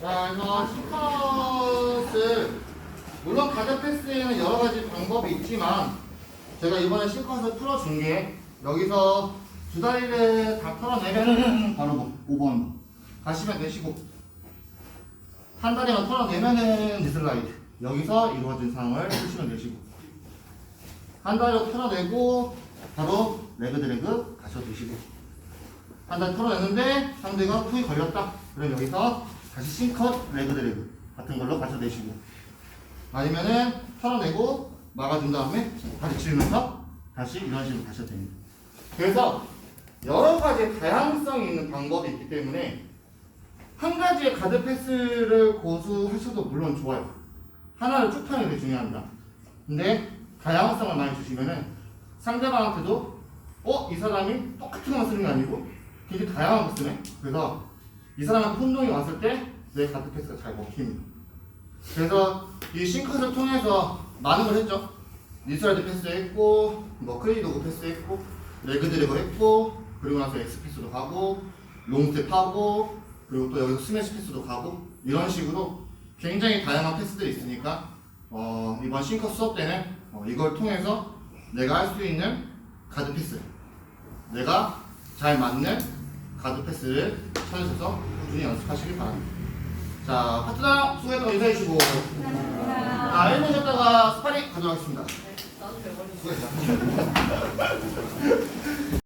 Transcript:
자, 그래서 싱컷을 물론 가드 패스에는 여러 가지 방법이 있지만 제가 이번에 싱컷을 풀어준 게 여기서 두 다리를 다 털어내면 바로 뭐 5번. 가시면 되시고 한 다리만 털어내면은 리슬라이드. 여기서 이루어진 상황을 쓰시면 되시고 한 다리로 털어내고 바로 레그 드래그 가셔도 되시고 한 다리 털어냈는데 상대가 푸이 걸렸다. 그럼 여기서 다시 싱컷 레그 드래그 같은 걸로 되시고 아니면은 털어내고 막아준 다음에 다시 치우면서 다시 이런 식으로 가셔도 됩니다 그래서 여러 가지 다양성이 있는 방법이 있기 때문에 한 가지의 가드 패스를 고수하셔도 물론 좋아요. 하나를 쭉 펴는 게 중요합니다. 근데 다양성을 많이 주시면은 상대방한테도 어? 이 사람이 똑같은 것만 쓰는 게 아니고 되게 다양한 거 쓰네? 그래서 이 사람한테 혼동이 왔을 때내 가드 패스가 잘 먹힙니다. 그래서 이 싱컷을 통해서 많은 걸 했죠. 리스라이드 패스 했고, 뭐 크리도그 패스 했고, 레그 드래그 했고, 그리고 나서 엑스 패스도 가고, 롱스텝 하고, 그리고 또 여기서 스매시 패스도 가고, 이런 식으로 굉장히 다양한 패스들이 있으니까, 어, 이번 싱컷 수업 때는 어, 이걸 통해서 내가 할 수 있는 가드 패스, 내가 잘 맞는 가드 패스를 찾으셔서 꾸준히 연습하시길 바랍니다. 자, 파트너 수고했다고 인사해주시고, 자, 1분 쉬었다가 스파링 가져가겠습니다. 배워리 수고했다.